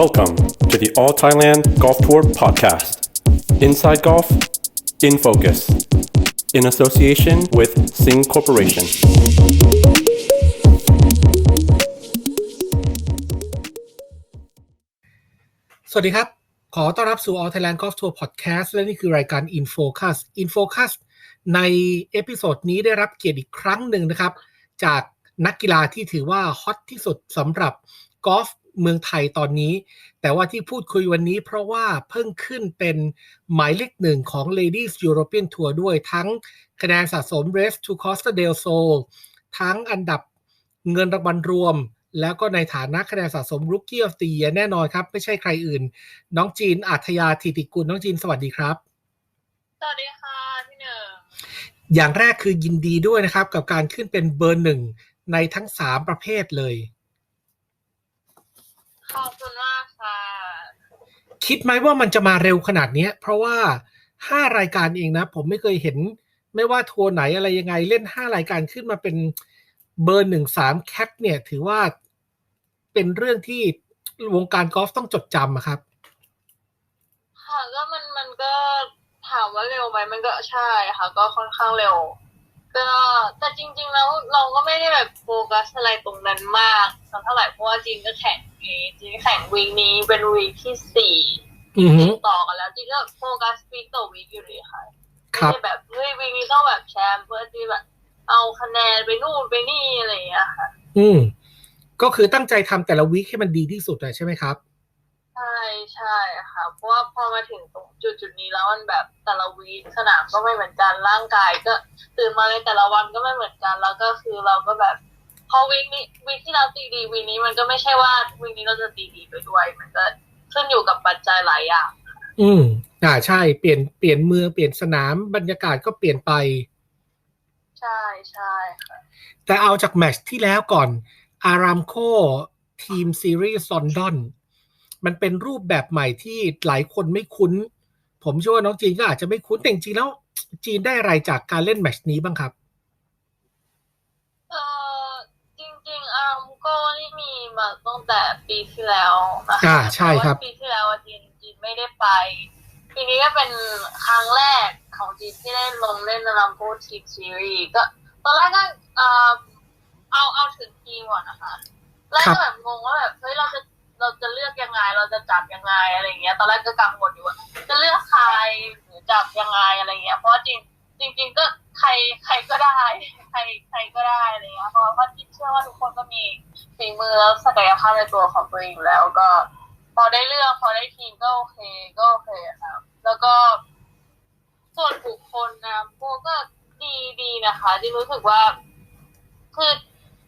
Welcome to the All Thailand Golf Tour podcast. Inside Golf, in focus, in association with Sing Corporation. สวัสดีครับ ขอต้อนรับสู่ All Thailand Golf Tour Podcast และนี่คือรายการ InFocus InFocus ในเอพิโซดนี้ได้รับเกียรติอีกครั้งหนึ่งนะครับ จากนักกีฬาที่ถือว่าฮอตที่สุดสำหรับกอล์ฟ เมืองไทยตอนนี้ แต่ว่าที่พูดคุยวันนี้เพราะว่าเพิ่งขึ้นเป็นหมายเลขหนึ่งของ Ladies European Tour ด้วยทั้งคะแนนสะสม Race to Costa del Sol ทั้งอันดับเงินรางวัลรวม แล้วก็ในฐานะคะแนนสะสม Rookie of the Year แน่นอนครับ ไม่ใช่ใครอื่น น้องจีนอัธยาธิติกุลน้องจีนสวัสดีครับ สวัสดีค่ะพี่หนึ่งอย่างแรกคือยินดีด้วยนะครับ กับการขึ้นเป็นเบอร์หนึ่งในทั้งสามประเภทเลย ขอบคุณมากค่ะ คิดไหมว่ามันจะมาเร็วขนาดเนี้ย เพราะว่าห้ารายการเองนะ ผมไม่เคยเห็น ไม่ว่าทัวร์ไหนอะไรยังไงเล่นห้ารายการขึ้นมาเป็นเบอร์หนึ่งสามแคทเนี่ย ถือว่าเป็นเรื่องที่วงการกอล์ฟต้องจดจำอะครับ ค่ะก็มันมันก็ถามว่าเร็วไหมมันก็ใช่ค่ะ ก็ค่อนข้างเร็ว ก็แต่จริง ๆ แล้วเราก็ไม่ได้แบบโฟกัสอะไรตรงนั้นมากสักเท่าไหร่เพราะว่าจีนก็แข่งนี้จีนแข่งวีคนี้เป็นวีคที่สี่อือฮึติดต่อกันแล้วจีนก็โฟกัสวีคต่อวีคอยู่เลยค่ะคไม่รับได้แบบเฮ้ยวีคนี้ต้องแบบแชมป์เพื่อที่แบบ เอาคะแนนไปนู่นไปนี่อะไรอย่างเงี้ยค่ะ อืมก็คือตั้งใจทำแต่ละวีคให้มันดีที่สุดอะใช่ไหมครับ ใช่ใช่ค่ะ เพราะว่าพอมาถึงตรงจุดจุดๆนี้แล้วมันแบบแต่ละวีคสนามก็ไม่เหมือนกันร่างกาย ก็ตื่นมาในแต่ละวันก็ไม่เหมือนกันแล้วก็คือเราก็แบบพอวีคนี้วีคที่เราตีดีวีคนี้มันก็ไม่ใช่ว่าวีคนี้เราจะตีดีไปด้วย มันก็ขึ้นอยู่กับปัจจัยหลายอย่างอืมอ่าใช่เปลี่ยนเปลี่ยนเมืองเปลี่ยนสนามบรรยากาศก็เปลี่ยนไป ใช่ใช่ค่ะแต่เอาจากแมตช์ที่แล้วก่อน อารามโคทีมซีรีส์ลอนดอน มันเป็นรูปแบบใหม่ที่หลายคนไม่คุ้น ผมเชื่อว่าน้องจีนก็อาจจะไม่คุ้นแต่จริงๆแล้ว จีนได้อะไรจากการเล่นแมตช์นี้บ้างครับเออจริงๆอาร์มโก้นี่มีมาตั้งแต่ปีที่แล้วนะคะอ่าใช่ครับเพาะว่าปีที่แล้วอะจีนจีนไม่ได้ไปปีนี้ก็เป็นครั้งแรกของจีนที่ได้ลงเล่นในลัมโบทีมซีรีส์ก็ตอนแรกก็เอ่อเอาเอาถึงทีมก่อนนะคะแล้วก็แบบงงว่าแบบเฮ้ยเราจะ เราจะเลือกยังไง เราจะจับยังไงอะไรเงี้ย ตอนแรกก็กังวลอยู่ว่า จะเลือกใครหรือจับยังไงอะไรเงี้ย เพราะจริงจริง ๆ ก็ใครใครก็ได้ ใครใครก็ได้อะไรเงี้ยเพราะว่าจีนเชื่อว่าทุกคนก็มีฝีมือแล้วศักยภาพในตัวของตัวเองแล้วก็ พอได้เลือกพอได้ทีมก็โอเคก็โอเคครับแล้วก็ ส่วนบุคคลนะพวกก็ดีดีนะคะที่รู้สึกว่าคือ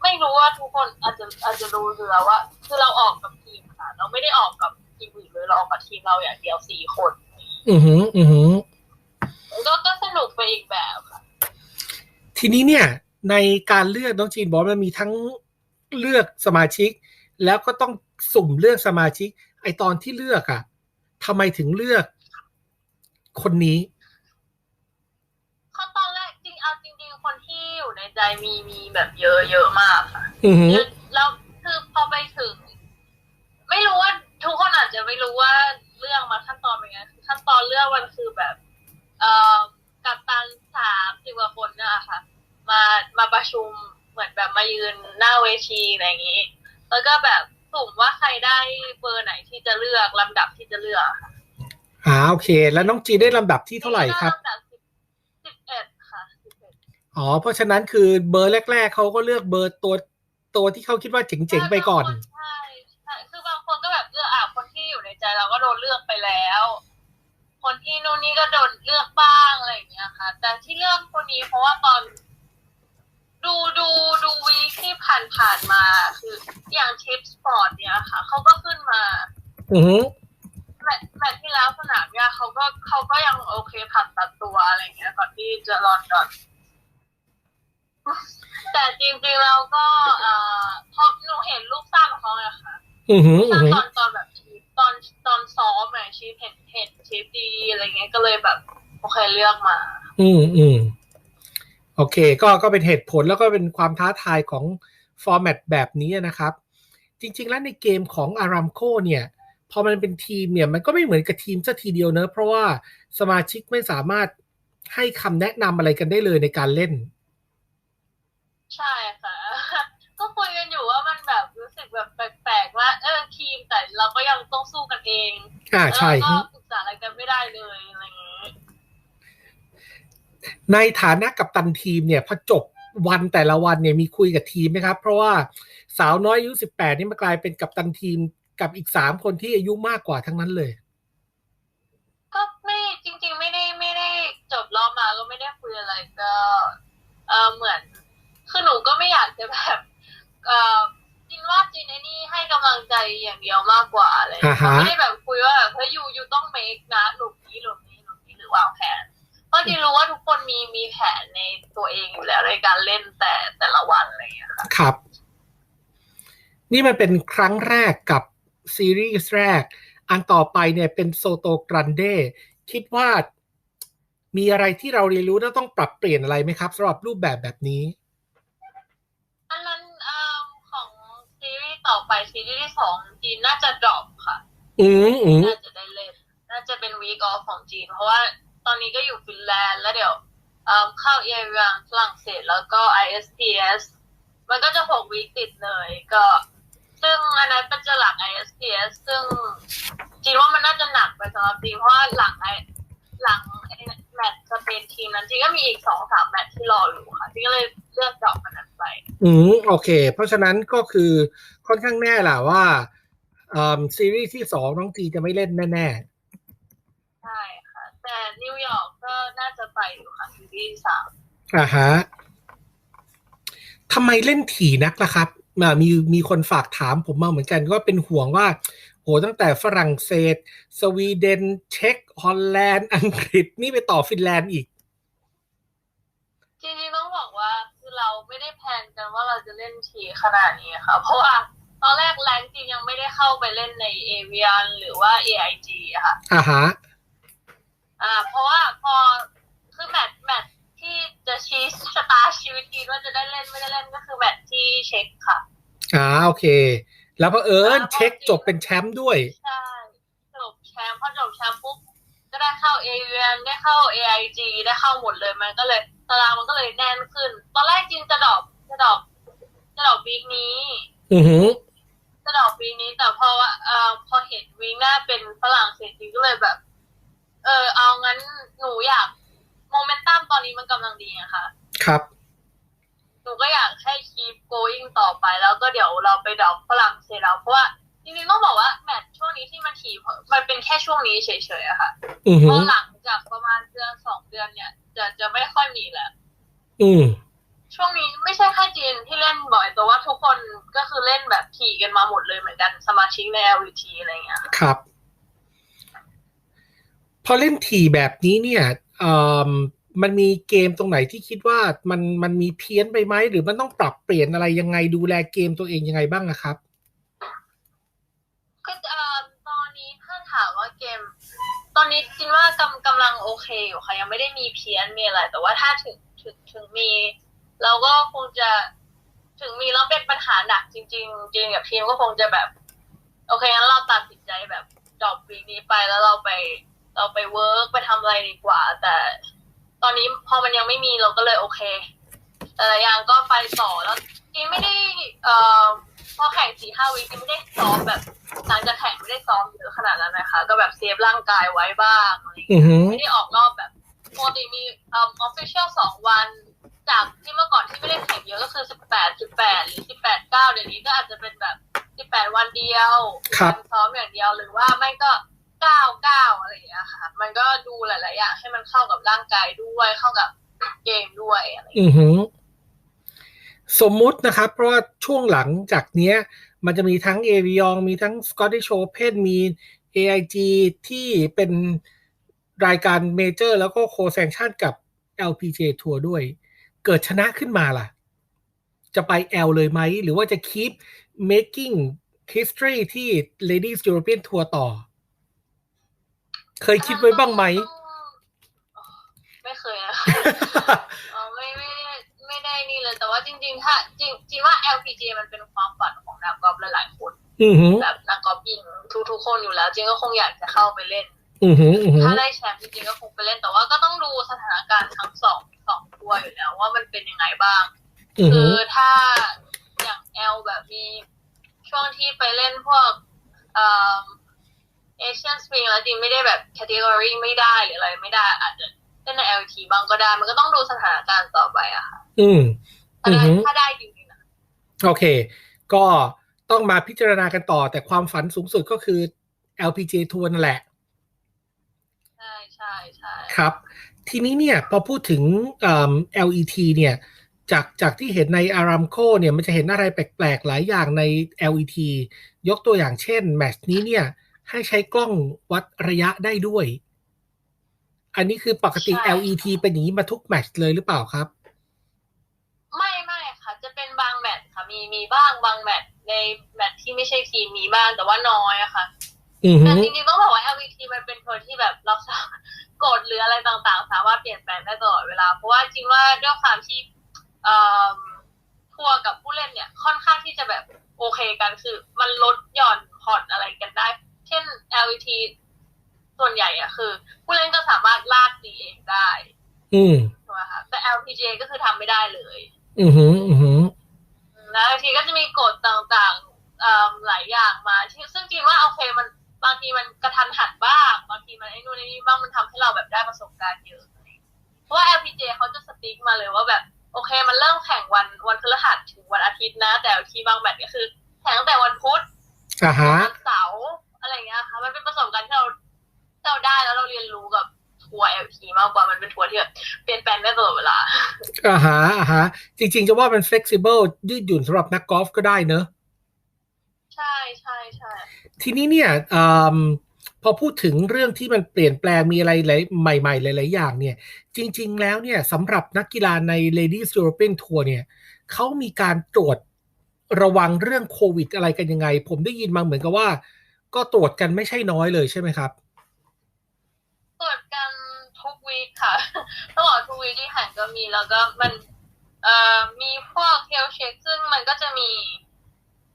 ไม่รู้ว่าทุกคนอาจจะอาจจะรู้อยู่แล้วว่า คือเราออกกับทีมค่ะ เราไม่ได้ออกกับทีมอื่นเลยเราออกกับทีมเราอย่างเดียวสี่คน อือหือ อือหือก็ก็สนุกไปอีกแบบค่ะ ทีนี้เนี่ย ในการเลือกน้องจีนบอกว่ามันมีทั้งเลือกสมาชิก แล้วก็ต้องสุ่มเลือกสมาชิก ไอตอนที่เลือกอะทำไมถึงเลือก คนนี้ เขาตอนแรกจริงเอาจริง ๆ คนที่อยู่ในใจ มีมีแบบเยอะเยอะมากค่ะอือหือแล้วคือพอไปถึง ไม่รู้ว่าทุกคนอาจจะไม่รู้ว่าเรื่องมาขั้นตอนเป็นไงคือขั้นตอนเรื่องมันคือแบบ เอ่อกัปตันสามสิบกว่าคนเนี่ยค่ะมามาประชุมเหมือนแบบมายืนหน้าเวทีอะไรอย่างนี้ แล้วก็แบบสุ่มว่าใครได้เบอร์ไหนที่จะเลือกลำดับที่จะเลือกค่ะอ่าโอเค แล้วน้องจีนได้ลำดับที่เท่าไหร่ครับลำดับสิบสิบเอ็ดค่ะสิบเอ็ดอ๋อ เพราะฉะนั้นคือเบอร์แรก ๆเขาก็เลือกเบอร์ตัวตัวที่เขาคิดว่าเจ๋งๆไปก่อน ใช่ใช่คือบางคนก็แบบเลือกอะคนที่อยู่ในใจเราก็โดนเลือกไปแล้ว คนที่นู่นนี่ก็โดนเลือกบ้างอะไรอย่างเงี้ยค่ะ แต่ที่เลือกคนนี้เพราะว่าตอน ดูดูดูวีคที่ผ่านผ่านๆมา คืออย่างทิปสปอร์ตเนี่ยค่ะเขาก็ขึ้นมาอือหือแมตช์แมตช์ที่แล้วสนามเนี่ยเขาก็เขาก็ยังโอเคผ่านตัดตัวอะไรอย่างเงี้ยก่อนที่จะลอนดอน แต่จริงๆเราก็เอ่อพอหนูเห็นลูกสร้างของเขาอะค่ะอือหือตอืออนหือตอนตอนแบบชีฟตอนตอนซ้อมอะชีฟเห็นเห็นชีฟดีอะไรเงี้ยก็เลยแบบโอเคเลือกมา อืมอืมโอเค ก็ก็เป็นเหตุผลแล้วก็เป็นความท้าทายของฟอร์แมตแบบนี้นะครับ จริง ๆ แล้วในเกมของอารามโคเนี่ย พอมันเป็นทีมเนี่ย มันก็ไม่เหมือนกับทีมซะทีเดียวเนอะเพราะว่าสมาชิกไม่สามารถให้คำแนะนำอะไรกันได้เลยในการเล่น ใช่ค่ะ ก็คุยกันอยู่ว่ามันแบบรู้สึกแบบแปลกๆว่าเออทีมแต่เราก็ยังต้องสู้กันเองอ่าแล้วใช่เราก็ปรึกษาอะไรกันไม่ได้เลยอะไรอย่างนี้ในฐานะกับตันทีมเนี่ยพอจบวันแต่ละวันเนี่ยมีคุยกับทีมไหมครับ เพราะว่าสาวน้อยอายุสิบแปดนี่มากลายเป็นกับตันทีมกับอีกสามคนที่อายุมากกว่าทั้งนั้นเลย ก็ไม่จริง ๆ ไม่ได้ไม่ได้จบรอบมาก็ไม่ได้คุยอะไรก็ เออเหมือน คือหนูก็ไม่อยากจะแบบเออจินว่าจินไอ้นี่ให้กำลังใจอย่างเดียวมากกว่าอะไรอย่างเลยอ่าฮะไม่ได้แบบคุยว่าแบบเฮ้ยยูยูต้องเมคนะหลุมนี้หลุมนี้หลุมนี้หรือวางแผนเพราะจินรู้ว่าทุกคนมีมีแผนในตัวเองอยู่แล้วในการเล่นแต่แต่ละวันอะไรอย่างเงี้ยค่ะครับ นี่มันเป็นครั้งแรกกับซีรีส์แรก อันต่อไปเนี่ยเป็นโซโตกรันเดคิดว่ามีอะไรที่เราเรียนรู้แล้วต้องปรับเปลี่ยนอะไรไหมครับสำหรับรูปแบบแบบนี้อันนั้นเอ่อของซีรีส์ ต่อไปซีรีส์ที่สองจีนน่าจะดรอปค่ะ อืมอืมน่าจะได้เล่น น่าจะเป็นวีกออฟของจีน เพราะว่าตอนนี้ก็อยู่ฟินแลนด์แล้วเดี๋ยวเอิ่มเข้าเอเวียฝรั่งเศสแล้วก็ ISTS มันก็จะหกวีคติดเลยก็ ซึ่งอันนั้นเป็นจะหลัง ISTS ซึ่งจีนว่ามันน่าจะหนักไปสำหรับจีนเพราะว่าหลังไอหลังไอ้แมตช์สเปนทีมนั้นจีนก็มีอีกสองสามแมตช์ที่รออยู่ค่ะจีนก็เลยเลือกดรอปมันนั้นไป อืมโอเค เพราะฉะนั้นก็คือ ค่อนข้างแน่แหละว่าเอ่อซีรีส์ที่สองน้องจีจะไม่เล่นแน่ใช่ค่ะ แต่นิวยอร์กก็น่าจะไปอยู่ค่ะซีรีส์สามๆอ่าฮะทำไมเล่นถี่นักล่ะครับอ่ามีมีคนฝากถามผมมาเหมือนกันก็เป็นห่วงว่า โหตั้งแต่ฝรั่งเศส สวีเดน เช็กฮอลแลนด์ อังกฤษนี่ไปต่อฟินแลนด์อีก จริงๆต้องบอกว่าคือเรา ไม่ได้แพลนกันว่าเราจะเล่นทีขนาดนี้ค่ะ เพราะว่าตอนแรกแรงจริงยังไม่ได้เข้าไปเล่นในเอเวียนหรือว่า AIG อะค่ะอ่าฮะอ่า เพราะว่าพอคือแมตช์แมตช์ที่จะชี้ชะตาชีวิตทีมว่าจะได้เล่นไม่ได้เล่นก็คือแมตช์ที่เช็คค่ะอ่าโอเค แล้วพอเผอิญเช็คจบเป็นแชมป์ด้วย ใช่ จบแชมป์พอจบแชมป์ปุ๊บ ก็ได้เข้าเอเวียนได้เข้า AIG ได้เข้าหมดเลยมันก็เลยตารางมันก็เลยแน่นขึ้น ตอนแรกจริงจะดรอปจะดรอปจะดรอปวีคนี้ อือหือจะดรอปวีคนี้แต่พอว่าเอ่อพอเห็นวีคหน้าเป็นฝรั่งเศสจริงก็เลยแบบ เออเอางั้นหนูอยากโมเมนตัมตอนนี้มันกำลังดีอะค่ะครับหนูก็อยากให้ keep going ต่อไปแล้วก็เดี๋ยวเราไปดรอปฝรั่งเศสเราเพราะว่า จริงๆต้องบอกว่าแมตช์ช่วงนี้ที่มันถี่มันเป็นแค่ช่วงนี้เฉยๆอะค่ะอือเพหือราะหลังจากประมาณเดือนสองเดือนเนี่ย จะจะไม่ค่อยมีแล้วอืมช่วงนี้ไม่ใช่แค่จีนที่เล่นบ่อยแต่ว่าทุกคนก็คือเล่นแบบถี่กันมาหมดเลยเหมือนกันสมาชิกใน LVT อะไรอย่างเงี้ยค่ะครับพอเล่นถี่แบบนี้เนี่ยเอ่อมันมีเกมตรงไหนที่คิดว่ามันมันมีเพี้ยนไปไหมหรือมันต้องปรับเปลี่ยนอะไรยังไงดูแลเกมตัวเองยังไงบ้างอะครับ ก็เอ่อตอนนี้ถ้าถามว่าเกม ตอนนี้จินว่ากำกำลังโอเคอยู่ค่ะ ยังไม่ได้มีเพี้ยนมีอะไร แต่ว่าถ้าถึงถึงถึงมี เราก็คงจะถึงมีแล้วเป็นปัญหาหนักจริง ๆ จริงกับทีมก็คงจะแบบ โอเคงั้นเราตัดสินใจแบบดรอปวีคนี้ไปแล้วเราไป เราไปเวิร์กไปทำอะไรดีกว่า แต่ตอนนี้พอมันยังไม่มีเราก็เลยโอเค แต่ละอย่างก็ไปต่อแล้วจริงไม่ได้เอ่อพอแข่งสี่ห้าวิจริงไม่ได้ซ้อมแบบหลังจากแข่ง ไม่ได้ซ้อมเยอะขนาดนั้นนะคะ ก็แบบเซฟร่างกายไว้บ้างอะไรอย่างอืเงี้ยอหือไม่ได้ออกรอบแบบปกติมีเอ่อ official สองวัน จากที่เมื่อก่อนที่ไม่ได้แข่งเยอะก็คือสิบแปดสิบแปดหรือสิบแปดเก้าเดี๋ยวนี้ก็อาจจะเป็นแบบสิบแปดวันเดียวครับวันซ้อมอย่างเดียวหรือว่าไม่ก็เก้าเก้าอะไรอย่างเงี้ยค่ะ มันก็ดูหลายๆอย่างให้มันเข้ากับร่างกายด้วยเข้ากับเกมด้วยอะไรอย่างเงี้ยอือหือสมมุตินะครับ เพราะว่าช่วงหลังจากเนี้ย มันจะมีทั้งเอวิองมีทั้ง Scottish Open มี AIG ที่เป็นรายการเมเจอร์แล้วก็โคแซงชั่นกับ LPGA ทัวร์ด้วย เกิดชนะขึ้นมาล่ะ จะไป L เลยไหม หรือว่าจะ keep making history ที่ Ladies European Tour ต่อ เคยคิดไว้บ้างไหม ไม่เคยนะไม่ไม่ไม่ได้นี่เลย แต่ว่าจริง ๆ ถ้าจริงจริงว่า LPG มันเป็นความฝัน นักกอล์ฟหลายๆคนอือหือแบบนักกอล์ฟหญิงทุกๆคนอยู่แล้วจริงก็คงอยากจะเข้าไปเล่นอือหืออือหือถ้าได้แชมป์จริงๆก็คงไปเล่นแต่ว่าก็ต้องดูสถานการณ์ทั้งสองสองตัวอยู่แล้วว่ามันเป็นยังไงบ้างอือคืหืออถ้าอย่างแอลแบบมีช่วงที่ไปเล่นพวกเอ่อเอเชียนสปริงแล้วจริงไม่ได้แบบแคตตากรีไม่ได้หรืออะไรไม่ได้อาจจะเล่นใน LT บางก็ได้ มันก็ต้องดูสถานการณ์ต่อไปอะค่ะ อืมถ้าอือได้หือถ้าได้จริงๆนะโอเค ก็ต้องมาพิจารณากันต่อ แต่ความฝันสูงสุดก็คือ LPGA ทัวร์นั่นแหละ ใช่ใช่ใช่ครับ ทีนี้เนี่ยพอพูดถึงเอิ่ม LET เนี่ยจากจากที่เห็นใน Aramco เนี่ยมันจะเห็นอะไรแปลกๆ หลายอย่างใน LET ยกตัวอย่างเช่น แมตช์นี้เนี่ย ให้ใช้กล้องวัดระยะได้ด้วย อันนี้คือปกติ LET เป็นอย่างนี้มาทุกแมตช์เลยหรือเปล่าครับ ไม่ไม่ค่ะ จะเป็นบางแมตช์ ค่ะ มีมีบ้างบางแมตช์ในแมตช์ที่ไม่ใช่ทีมมีบ้างแต่ว่าน้อยอะค่ะอือหืแต่อจริงๆต้องบอกว่า LVT มันเป็นทัวร์ที่แบบเราสามารถกฎหรืออะไรต่างๆ สามารถเปลี่ยนแปลงได้ตลอดเวลา เพราะว่าจริงว่าด้วยความที่เอ่อทัวร์กับผู้เล่นเนี่ยค่อนข้างที่จะแบบโอเคกันคือมันลดหย่อนผ่อนอะไรกันได้ เช่น LVT ส่วนใหญ่อะคือ ผู้เล่นก็สามารถลากตีเองได้ อืมถูกไหมคะแต่ LPGA ก็คือทำไม่ได้เลย อือหืออือหือ แล้วบางทีก็จะมีกฎต่างๆเอิ่มหลายอย่างมาที่ซึ่งจริงว่าโอเคมันบางทีมันกระทันหันบ้างบางทีมันไอ้นู่นไอ้นี่บ้างมันทำให้เราแบบได้ประสบการณ์เยอะเพราะว่า LPG เขาจะสติ๊กมาเลยว่าแบบโอเค มันเริ่มแข่งวันวันพฤหัสถึงวันอาทิตย์นะ แต่ที่บางแมตช์ก็คือแข่งตั้งแต่วันพุธอ่าฮะวันเสาร์อะไรอย่างเงี้ยค่ะมันเป็นประสบการณ์ที่เราที่เราได้แล้วเราเรียนรู้กับ ทัวร์ LP มากกว่ามันเป็นทัวร์ที่แบบเปลี่ยนแปลงได้ตลอดเวลาอ่าฮะอ่าฮะจริง ๆ จะว่ามัน flexible ยืดหยุ่นสำหรับนักกอล์ฟก็ได้เนอะใช่ใช่ใช่ทีนี้เนี่ยอมพอพูดถึงเรื่องที่มันเปลี่ยนแปลงมีอะไรหลายใหม่ๆ หลาย ๆ อย่างเนี่ย จริง ๆ แล้วเนี่ยสำหรับนักกีฬาใน Ladies European Tour เนี่ยเขามีการตรวจระวังเรื่องโควิดอะไรกันยังไง ผมได้ยินมาเหมือนกับว่า ก็ตรวจกันไม่ใช่น้อยเลยใช่ไหมครับ ตรวจกันทุก วีคค่ะต้องบอกทุกวีคที่แข่งก็มีแล้วก็มันเอ่อมีพวกเทลเช็คซึ่งมันก็จะมี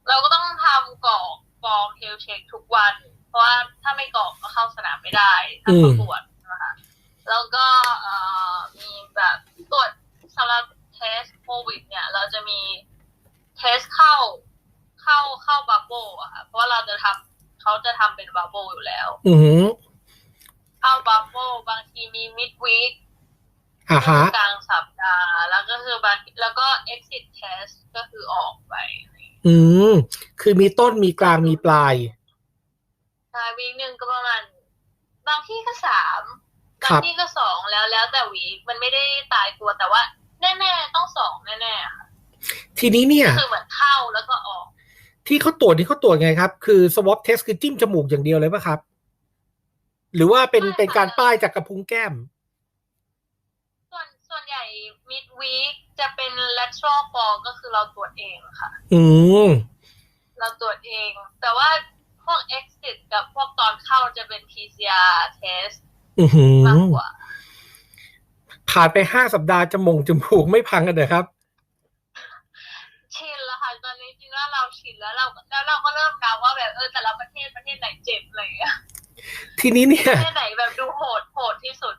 เราก็ต้องทำกรอกฟอร์มเทลเช็คทุกวัน เพราะว่าถ้าไม่กรอกก็เข้าสนามไม่ได้ถ้าประกวดนะคะแล้วก็เอ่อมีแบบตรวจสำหรับเทสโควิด เนี่ย เราจะมีเทสเข้าเข้าเข้าบับเบิลอะค่ะเพราะว่าเราจะทำเขาจะทำเป็นบับเบิลอยู่แล้ว อือหือ เข้าบับเบิลบางทีมีมิดวีคอ่าฮะกลางสัปดาห์แล้วก็คือบางแล้วก็ exit test ก็คือออกไป อืม คือมีต้นมีกลางมีปลายใช่วีคหนึ่งก็ประมาณบางที่ก็สามครับางที่ก็สองแล้วแล้วแต่วีคมันไม่ได้ตายตัวแต่ว่า แน่ๆต้องสองแน่ๆค่ะทีนี้เนี่ยคือเหมือนเข้าแล้วก็ออก ที่เขาตรวจนี่เขาตรวจไงครับ คือ swab test คือจิ้มจมูกอย่างเดียวเลยป่ะครับ หรือว่าเป็นไม่ค่ะเป็นการป้ายจากกระพุ้งแก้ม ส่วนส่วนใหญ่ mid week จะเป็น lateral fall ก็คือเราตรวจเองค่ะ อืมเราตรวจเอง แต่ว่าพวก exit กับพวกตอนเข้าจะเป็น PCR test อือหือมากกว่าผ่านไปห้าสัปดาห์จมูกจมูกไม่พังกันเลยครับ ชินแล้วค่ะตอนนี้จริงๆว่าเราชินแล้วเราแล้วเราก็เริ่มนับว่าแบบเออแต่ละประเทศประเทศไหนเจ็บอะไรอย่างเงี้ย ทีนี้เนี่ปยระเทศไหนแบบดูโหดโหดที่สุด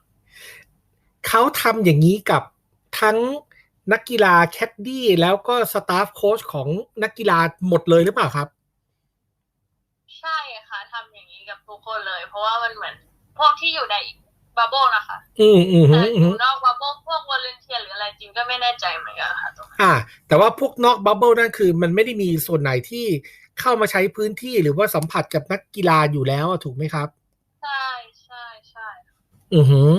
เขาทำอย่างนี้กับทั้งนักกีฬาแคดดี้แล้วก็สตาฟโค้ชของนักกีฬาหมดเลยหรือเปล่าครับ ใช่ค่ะทำอย่างนี้กับทุกคนเลย เพราะว่ามันเหมือน พวกที่อยู่ในบับเบิลนะคะอืมอืมแต่อืมออืมยู่นอกบับเบิลพวกวอลเลนเทียหรืออะไรจริงก็ไม่แน่ใจเหมือนกันค่ะตรงนั้นอ่า แต่ว่าพวกนอกบับเบิลนั่นคือ มันไม่ได้มีส่วนไหนที่เข้ามาใช้พื้นที่หรือว่าสัมผัสกับนักกีฬาอยู่แล้วอะถูกไหมครับใช่ใช่ใช่ อือหือ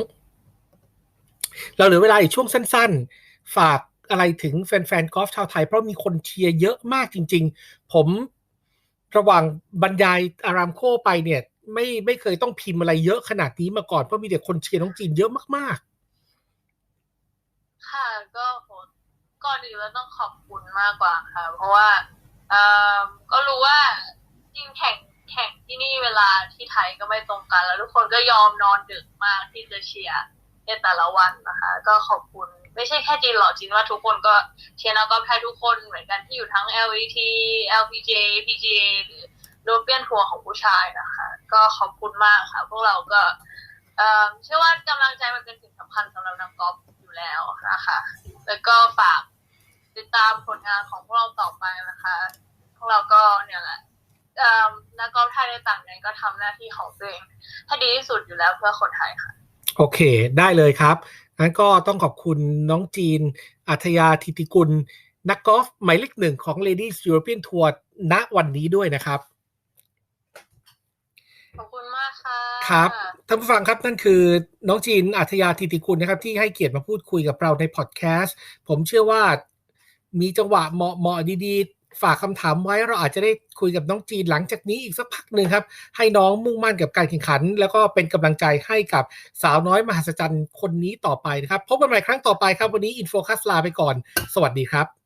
เราเหลือเวลาอีกช่วงสั้น ๆ ฝากอะไรถึงแฟนๆกอล์ฟชาวไทย เพราะมีคนเชียร์เยอะมากจริง ๆ ผมระหว่างบรรยายอารามโคไปเนี่ย ไม่ไม่เคยต้องพิมพ์อะไรเยอะขนาดนี้มาก่อนเพราะมีแต่คนเชียร์น้องจีนเยอะมากๆ ค่ะก็ก่อนอื่นเราต้องขอบคุณมากกว่าค่ะ เพราะว่าเอ่อก็รู้ว่าจริงแข่ง แข่งที่นี่เวลาที่ไทยก็ไม่ตรงกัน แล้วทุกคนก็ยอมนอนดึกมากที่จะเชียร์ในแต่ละวันนะคะ ก็ขอบคุณไม่ใช่แค่จีนหรอกจีนว่าทุกคนก็เชียร์นักกอล์ฟไทยทุกคนเหมือนกันที่อยู่ทั้ง LET LPGA PGA หรือโดเปียนทัวร์ของผู้ชายนะคะ ก็ขอบคุณมากค่ะ พวกเราก็เอ่อเชื่อว่ากำลังใจมันเป็นสิ่งสำคัญสำหรับนักกอล์ฟอยู่แล้วนะคะ แล้วก็ฝากติดตามผลงานของพวกเราต่อไปนะคะ พวกเราก็เนี่ยแหละ นักกอล์ฟไทยในต่างแดนก็ทำหน้าที่ของตัวเองให้ดีที่สุดอยู่แล้วเพื่อคนไทยค่ะ โอเค ได้เลยครับงั้นก็ต้องขอบคุณน้องจีน อัธยาธิติกุล นักกอล์ฟหมายเลขหนึ่งของ Ladies European Tour ณวันนี้ด้วยนะครับ ขอบคุณมากค่ะ ครับท่านผู้ฟังครับนั่นคือน้องจีนอัธยาธิติคุณนะครับ ที่ให้เกียรติมาพูดคุยกับเราในพอดแคสต์ผมเชื่อว่ามีจังหวะเหมาะเหมาะดีๆ ฝากคำถามไว้เราอาจจะได้คุยกับน้องจีนหลังจากนี้อีกสักพักหนึ่งครับ ให้น้องมุ่งมั่นกับการแข่งขัน แล้วก็เป็นกำลังใจให้กับสาวน้อยมหัศจรรย์คนนี้ต่อไปนะครับ พบกันใหม่ครั้งต่อไปครับ วันนี้อินโฟคัสลาไปก่อน สวัสดีครับ